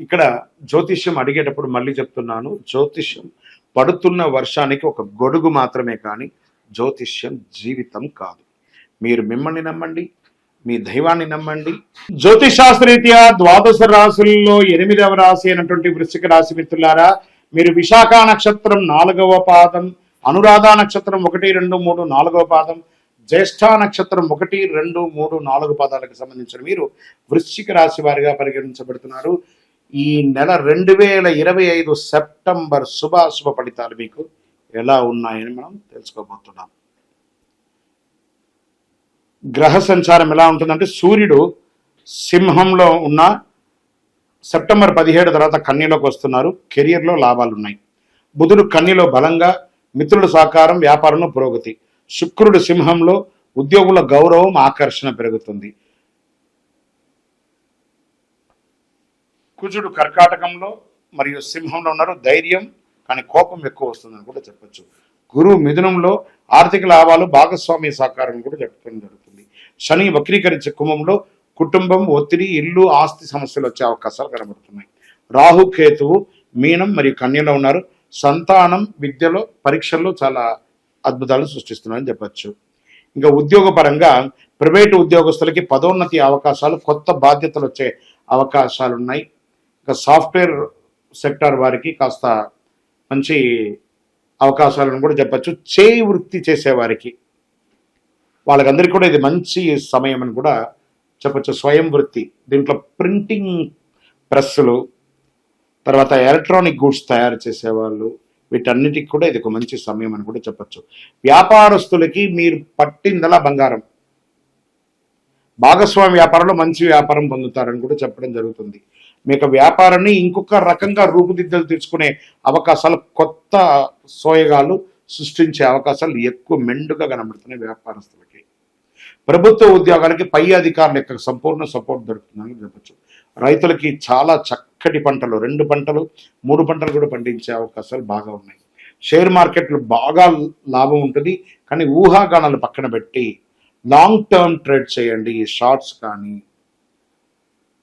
ఇక్కడ జ్యోతిష్యం అడిగేటప్పుడు మళ్ళీ చెప్తున్నాను. జ్యోతిష్యం పడుతున్న వర్షానికి ఒక గొడుగు మాత్రమే కానీ జ్యోతిష్యం జీవితం కాదు. మీరు మిమ్మల్ని నమ్మండి మీ దైవాన్ని నమ్మండి. జ్యోతిషాస్త్రరీత్యా ద్వాదశ రాశుల్లో ఎనిమిదవ రాశి అయినటువంటి వృశ్చిక రాశి మిత్రులారా మీరు విశాఖ నక్షత్రం నాలుగవ పాదం అనురాధ నక్షత్రం ఒకటి రెండు మూడు నాలుగవ పాదం జ్యేష్ఠ నక్షత్రం ఒకటి రెండు మూడు నాలుగు పాదాలకు సంబంధించిన మీరు వృశ్చిక రాశి వారిగా పరిగణించబడుతున్నారు. ఈ నెల రెండు వేల ఇరవై ఐదు సెప్టెంబర్ శుభాశుభ ఫలితాలు మీకు ఎలా ఉన్నాయని మనం తెలుసుకోబోతున్నాం. గ్రహ సంచారం ఎలా ఉంటుందంటే సూర్యుడు సింహంలో ఉన్న సెప్టెంబర్ పదిహేడు తర్వాత కన్నీలోకి వస్తున్నారు. కెరియర్లో లాభాలు ఉన్నాయి. బుధుడు కన్నీలో బలంగా మిత్రుడు సహకారం వ్యాపారంలో పురోగతి. శుక్రుడు సింహంలో ఉద్యోగుల గౌరవం ఆకర్షణ పెరుగుతుంది. కుజుడు కర్కాటకంలో మరియు సింహంలో ఉన్నారు. ధైర్యం కానీ కోపం ఎక్కువ వస్తుందని కూడా చెప్పచ్చు. గురువు మిథునంలో ఆర్థిక లాభాలు భాగస్వామ్య సహకారం కూడా చెప్పడం జరుగుతుంది. శని వక్రీకరించే కుంభంలో కుటుంబం ఒత్తిడి ఇల్లు ఆస్తి సమస్యలు వచ్చే అవకాశాలు కనబడుతున్నాయి. రాహు కేతువు మీనం మరియు కన్యలో ఉన్నారు. సంతానం విద్యలో పరీక్షల్లో చాలా అద్భుతాలు సృష్టిస్తున్నారని చెప్పచ్చు. ఇంకా ఉద్యోగపరంగా ప్రైవేటు ఉద్యోగస్తులకి పదోన్నతి అవకాశాలు కొత్త బాధ్యతలు వచ్చే అవకాశాలు ఉన్నాయి సాఫ్ట్వేర్ సెక్టార్ వారికి కాస్త మంచి అవకాశాలను కూడా చెప్పచ్చు. చేయి వృత్తి చేసేవారికి వాళ్ళకందరికీ కూడా ఇది మంచి సమయం అని కూడా చెప్పచ్చు. స్వయం వృత్తి. దీంట్లో ప్రింటింగ్ ప్రెస్సులు తర్వాత ఎలక్ట్రానిక్ గూడ్స్ తయారు చేసేవాళ్ళు వీటన్నిటికి కూడా ఇది ఒక మంచి సమయం అని కూడా చెప్పచ్చు. వ్యాపారస్తులకి మీరు పట్టిందలా బంగారం. భాగస్వామి వ్యాపారంలో మంచి వ్యాపారం పొందుతారని కూడా చెప్పడం జరుగుతుంది. మీకు వ్యాపారాన్ని ఇంకొక రకంగా రూపుదిద్దలు తెచ్చుకునే అవకాశాలు కొత్త సోయగాలు సృష్టించే అవకాశాలు ఎక్కువ మెండుగా కనబడుతున్నాయి వ్యాపారస్తులకి. ప్రభుత్వ ఉద్యోగాలకి పై అధికారుల యొక్క సంపూర్ణ సపోర్ట్ దొరుకుతుందని చెప్పచ్చు. రైతులకి చాలా చక్కటి పంటలు రెండు పంటలు మూడు పంటలు కూడా పండించే అవకాశాలు బాగా ఉన్నాయి. షేర్ మార్కెట్లు బాగా లాభం ఉంటుంది. కానీ ఊహాగానాలు పక్కన పెట్టి లాంగ్ టర్మ్ ట్రేడ్ చేయండి షార్ట్స్ కానీ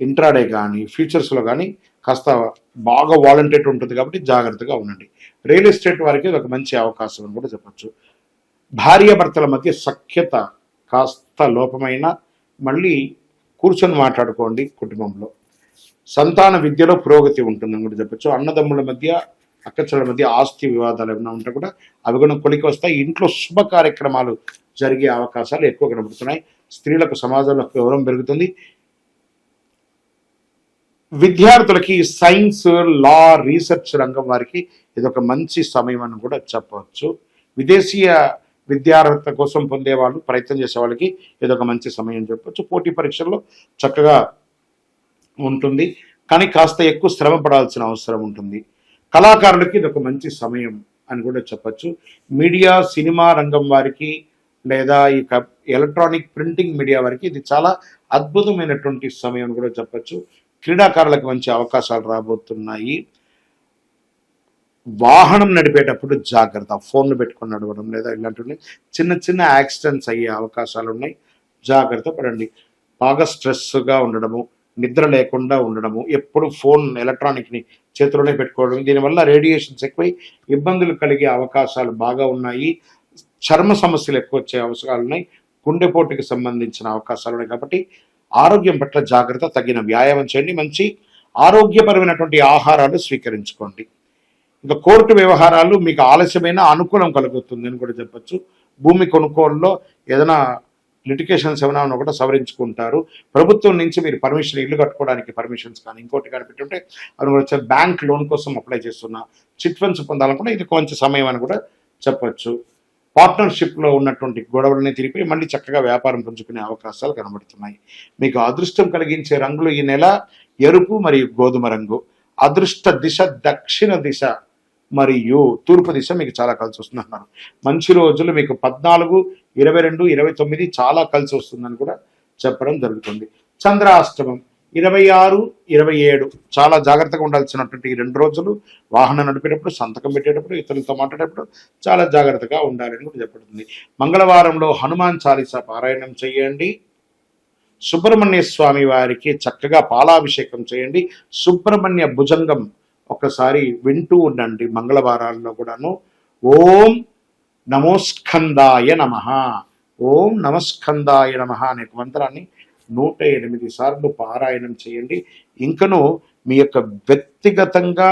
ఇంట్రాడే కానీ ఫ్యూచర్స్లో కానీ కాస్త బాగా వాలంటేట్ ఉంటుంది కాబట్టి జాగ్రత్తగా ఉండండి. రియల్ ఎస్టేట్ వారికి ఒక మంచి అవకాశం అని కూడా చెప్పచ్చు. భార్యాభర్తల మధ్య సఖ్యత కాస్త లోపమైన మళ్ళీ కూర్చొని మాట్లాడుకోండి కుటుంబంలో. సంతాన విద్యలో పురోగతి ఉంటుందని కూడా చెప్పచ్చు. అన్నదమ్ముల మధ్య అక్కచెల్ల మధ్య ఆస్తి వివాదాలు ఏమైనా ఉంటే కూడా అవి కూడా కొలికి వస్తాయి. ఇంట్లో శుభ కార్యక్రమాలు జరిగే అవకాశాలు ఎక్కువ కనబడుతున్నాయి. స్త్రీలకు సమాజంలో గౌరవం పెరుగుతుంది. విద్యార్థులకి సైన్స్ లా రీసెర్చ్ రంగం వారికి ఇది ఒక మంచి సమయం అని కూడా చెప్పవచ్చు. విదేశీయ విద్యార్హత కోసం పొందే వాళ్ళు ప్రయత్నం చేసే వాళ్ళకి ఇది ఒక మంచి సమయం చెప్పొచ్చు. పోటీ పరీక్షల్లో చక్కగా ఉంటుంది. కానీ కాస్త ఎక్కువ శ్రమ పడాల్సిన అవసరం ఉంటుంది. కళాకారులకి ఇది ఒక మంచి సమయం అని కూడా చెప్పచ్చు. మీడియా సినిమా రంగం వారికి లేదా ఈ ఎలక్ట్రానిక్ ప్రింటింగ్ మీడియా వారికి ఇది చాలా అద్భుతమైనటువంటి సమయం అని కూడా చెప్పచ్చు. క్రీడాకారులకు మంచి అవకాశాలు రాబోతున్నాయి. వాహనం నడిపేటప్పుడు జాగ్రత్త ఫోన్లు పెట్టుకొని నడవడం లేదా ఇలాంటివి చిన్న చిన్న యాక్సిడెంట్స్ అయ్యే అవకాశాలు ఉన్నాయి. జాగ్రత్త పడండి. బాగా స్ట్రెస్గా ఉండడము నిద్ర లేకుండా ఉండడము ఎప్పుడు ఫోన్ ఎలక్ట్రానిక్ని చేతిలోనే పెట్టుకోవడం దీనివల్ల రేడియేషన్స్ ఎక్కువై ఇబ్బందులు కలిగే అవకాశాలు బాగా ఉన్నాయి. చర్మ సమస్యలు ఎక్కువ వచ్చే అవసరాలు ఉన్నాయి. గుండెపోటుకి సంబంధించిన అవకాశాలు ఉన్నాయి కాబట్టి ఆరోగ్యం పట్ల జాగ్రత్త తగిన వ్యాయామం చేయండి. మంచి ఆరోగ్యపరమైనటువంటి ఆహారాలు స్వీకరించుకోండి. ఇంకా కోర్టు వ్యవహారాలు మీకు ఆలస్యమైన అనుకూలం కలుగుతుంది అని కూడా చెప్పచ్చు. భూమి కొనుగోలులో ఏదైనా లిటికేషన్స్ ఏమైనా ఉన్నా కూడా సవరించుకుంటారు. ప్రభుత్వం నుంచి మీరు పర్మిషన్ ఇల్లు కట్టుకోవడానికి పర్మిషన్స్ కానీ ఇంకోటి కానీ పెట్టుంటే అవి కూడా బ్యాంక్ లోన్ కోసం అప్లై చేస్తున్నా చిట్ ఫండ్స్ పొందాలనుకుంటే ఇది కొంచెం సమయం అని కూడా చెప్పచ్చు. పార్ట్నర్షిప్లో ఉన్నటువంటి గొడవలని తిరిపి మళ్ళీ చక్కగా వ్యాపారం పుంజుకునే అవకాశాలు కనబడుతున్నాయి. మీకు అదృష్టం కలిగించే రంగులు ఈ నెల ఎరుపు మరియు గోధుమ రంగు. అదృష్ట దిశ దక్షిణ దిశ మరియు తూర్పు దిశ మీకు చాలా కలిసి వస్తుంది అన్నారు. మంచి రోజులు మీకు పద్నాలుగు ఇరవై రెండు ఇరవై తొమ్మిది చాలా కలిసి వస్తుందని కూడా చెప్పడం జరుగుతుంది. చంద్రాష్టమం ఇరవై ఆరు ఇరవై ఏడు చాలా జాగ్రత్తగా ఉండాల్సినటువంటి ఈ రెండు రోజులు వాహనం నడిపేటప్పుడు సంతకం పెట్టేటప్పుడు ఇతరులతో మాట్లాడేటప్పుడు చాలా జాగ్రత్తగా ఉండాలని కూడా చెప్పబడుతుంది. మంగళవారంలో హనుమాన్ చాలీసా పారాయణం చేయండి. సుబ్రహ్మణ్య స్వామి వారికి చక్కగా పాలాభిషేకం చేయండి. సుబ్రహ్మణ్య భుజంగం ఒకసారి వింటూ ఉండండి మంగళవారాల్లో కూడాను. ఓం నమోస్కందాయ నమ. ఓం నమస్కందాయ నమ అనే మంత్రాన్ని నూట ఎనిమిది సార్లు పారాయణం చేయండి. ఇంకను మీ యొక్క వ్యక్తిగతంగా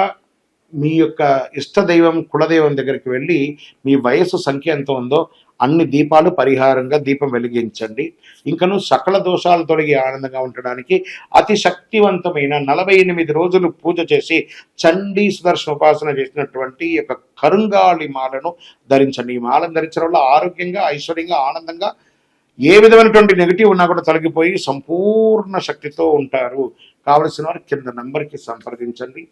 మీ యొక్క ఇష్టదైవం కులదైవం దగ్గరికి వెళ్ళి మీ వయసు సంఖ్య ఎంత ఉందో అన్ని దీపాలు పరిహారంగా దీపం వెలిగించండి. ఇంకను సకల దోషాలు తొలగి ఆనందంగా ఉండడానికి అతి శక్తివంతమైన నలభై ఎనిమిది రోజులు పూజ చేసి చండీ సుదర్శన ఉపాసన చేసినటువంటి యొక్క కరుంగాళి మాలను ధరించండి. ఈ మాలను ధరించడం వల్ల ఆరోగ్యంగా ఐశ్వర్యంగా ఆనందంగా ఏ విధమైనటువంటి నెగిటివ్ ఉన్నా కూడా తొలగిపోయి సంపూర్ణ శక్తితో ఉంటారు. కావలసిన వారు కింద నంబర్కి సంప్రదించండి.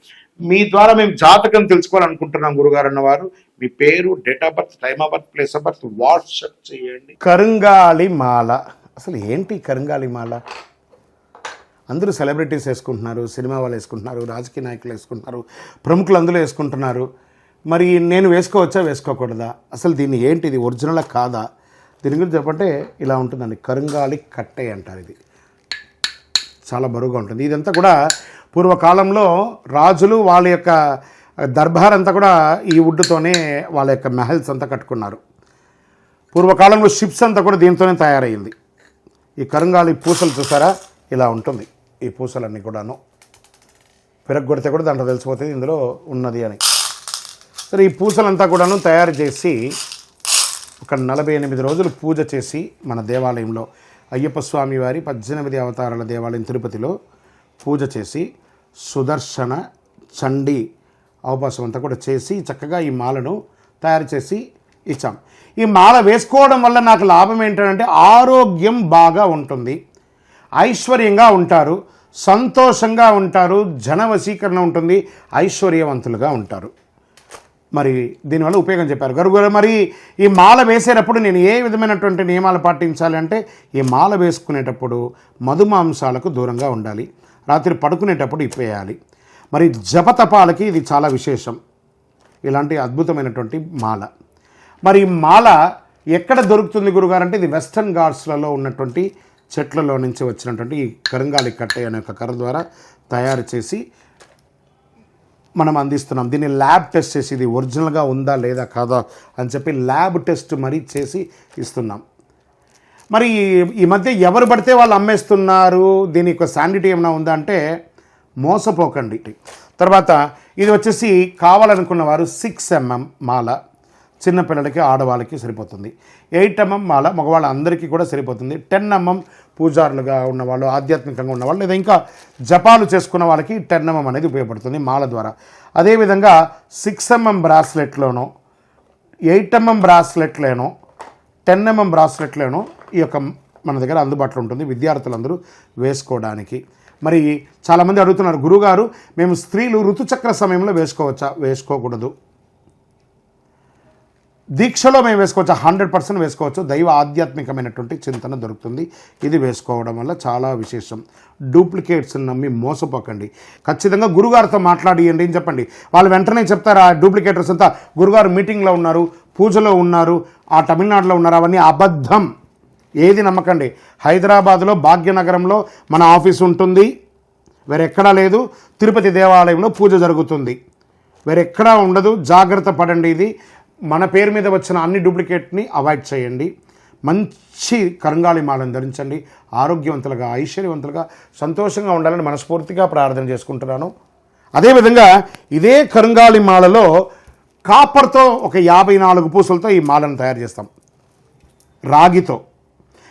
మీ ద్వారా మేము జాతకం తెలుసుకోవాలనుకుంటున్నాం గురుగారు అన్నవారు. మీ పేరు date of birth time of birth place of birth WhatsApp చేయండి. కరుంగాలి మాల. అసలు ఏంటి కరుంగాలి మాల? అందరూ సెలబ్రిటీస్ వేసుకుంటున్నారు సినిమా వాళ్ళు వేసుకుంటున్నారు రాజకీయ నాయకులు వేసుకుంటున్నారు ప్రముఖులు అందరూ వేసుకుంటున్నారు. మరి నేను వేసుకోవచ్చా వేసుకోకూడదా? అసలు దీన్ని ఏంటి ఇది ఒరిజినల్ కాదా? దీని గురించి చెప్పంటే ఇలా ఉంటుందండి కరుంగాలి కట్టే అంటారు ఇది. చాలా బరువుగా ఉంటుంది. ఇదంతా కూడా పూర్వకాలంలో రాజులు వాళ్ళ యొక్క దర్బార్ అంతా కూడా ఈ వుడ్తోనే వాళ్ళ యొక్క మెహల్స్ అంతా కట్టుకున్నారు. పూర్వకాలంలో షిప్స్ అంతా కూడా దీంతోనే తయారయ్యింది. ఈ కరుంగాలి పూసలు చూసారా? ఇలా ఉంటుంది. ఈ పూసలన్నీ కూడాను. పెరగొడితే కూడా దాంట్లో తెలిసిపోతుంది ఇందులో ఉన్నది అని. సరే ఈ పూసలంతా కూడాను తయారు చేసి ఒక నలభై ఎనిమిది రోజులు పూజ చేసి మన దేవాలయంలో అయ్యప్ప స్వామి వారి పద్దెనిమిది అవతారాల దేవాలయం తిరుపతిలో పూజ చేసి సుదర్శన చండీ అవకాశం అంతా కూడా చేసి చక్కగా ఈ మాలను తయారు చేసి ఇచ్చాం. ఈ మాల వేసుకోవడం వల్ల నాకు లాభం ఏంటంటే ఆరోగ్యం బాగా ఉంటుంది. ఐశ్వర్యంగా ఉంటారు. సంతోషంగా ఉంటారు. జన వశీకరణ ఉంటుంది. ఐశ్వర్యవంతులుగా ఉంటారు. మరి దీనివల్ల ఉపయోగం చెప్పారు. గరుగురు మరి ఈ మాల వేసేటప్పుడు నేను ఏ విధమైనటువంటి నియమాలు పాటించాలి అంటే ఈ మాల వేసుకునేటప్పుడు మధుమాంసాలకు దూరంగా ఉండాలి. రాత్రి పడుకునేటప్పుడు ఇప్పేయాలి. మరి జపతపాలకి ఇది చాలా విశేషం. ఇలాంటి అద్భుతమైనటువంటి మాల. మరి మాల ఎక్కడ దొరుకుతుంది గురుగారు అంటే ఇది వెస్టర్న్ ఘాట్స్లలో ఉన్నటువంటి చెట్లలో నుంచి వచ్చినటువంటి ఈ కరంగాలి కట్టె అనే ఒక కర్ర ద్వారా తయారు చేసి మనం అందిస్తున్నాం. దీన్ని ల్యాబ్ టెస్ట్ చేసి ఇది ఒరిజినల్గా ఉందా లేదా కాదా అని చెప్పి ల్యాబ్ టెస్ట్ మరీ చేసి ఇస్తున్నాం. మరి ఈ- ఈ మధ్య ఎవరు పడితే వాళ్ళు అమ్మేస్తున్నారు? దీని యొక్క శాండిటీ ఏమైనా ఉందా అంటే మోసపోకండి. తర్వాత ఇది వచ్చేసి కావాలనుకున్న వారు సిక్స్ ఎంఎం మాల. చిన్నపిల్లలకి ఆడవాళ్ళకి సరిపోతుంది. ఎయిట్ ఎంఎం మాల మగవాళ్ళ అందరికీ కూడా సరిపోతుంది. టెన్ ఎంఎం పూజారులుగా ఉన్నవాళ్ళు ఆధ్యాత్మికంగా ఉన్నవాళ్ళు లేదా ఇంకా జపాలు చేసుకున్న వాళ్ళకి టెన్ ఎంఎం అనేది ఉపయోగపడుతుంది మాల ద్వారా. అదేవిధంగా సిక్స్ ఎంఎం బ్రాస్లెట్లోనో ఎయిట్ ఎంఎం బ్రాస్లెట్లేనో టెన్ ఎంఎం బ్రాస్లెట్లేనో ఈ యొక్క మన దగ్గర అందుబాటులో ఉంటుంది. విద్యార్థులందరూ వేసుకోవడానికి. మరి చాలామంది అడుగుతున్నారు గురుగారు మేము స్త్రీలు ఋతుచక్ర సమయంలో వేసుకోవచ్చా? వేసుకోకూడదు. దీక్షలో మేము వేసుకోవచ్చు? హండ్రెడ్ పర్సెంట్ వేసుకోవచ్చు. దైవ ఆధ్యాత్మికమైనటువంటి చింతన దొరుకుతుంది. ఇది వేసుకోవడం వల్ల చాలా విశేషం. డూప్లికేట్స్ని నమ్మి మోసపోకండి. ఖచ్చితంగా గురుగారితో మాట్లాడియండి అని చెప్పండి. వాళ్ళు వెంటనే చెప్తారు ఆ డూప్లికేటర్స్ అంతా గురుగారు మీటింగ్లో ఉన్నారు పూజలో ఉన్నారు ఆ తమిళనాడులో ఉన్నారు అవన్నీ అబద్ధం. ఏది నమ్మకండి. హైదరాబాద్లో భాగ్యనగరంలో మన ఆఫీస్ ఉంటుంది. వేరెక్కడా లేదు. తిరుపతి దేవాలయంలో పూజ జరుగుతుంది. వేరెక్కడా ఉండదు. జాగ్రత్త పడండి ఇది. మన పేరు మీద వచ్చిన అన్ని డూప్లికేట్ని అవాయిడ్ చేయండి. మంచి కరంగాళి మాలను ధరించండి. ఆరోగ్యవంతులుగా ఐశ్వర్యవంతులుగా సంతోషంగా ఉండాలని మనస్ఫూర్తిగా ప్రార్థన చేసుకుంటున్నాను. అదేవిధంగా ఇదే కరంగాళి మాలలో కాపర్తో ఒక యాభై నాలుగు పూసలతో ఈ మాలను తయారు చేస్తాం. రాగితో.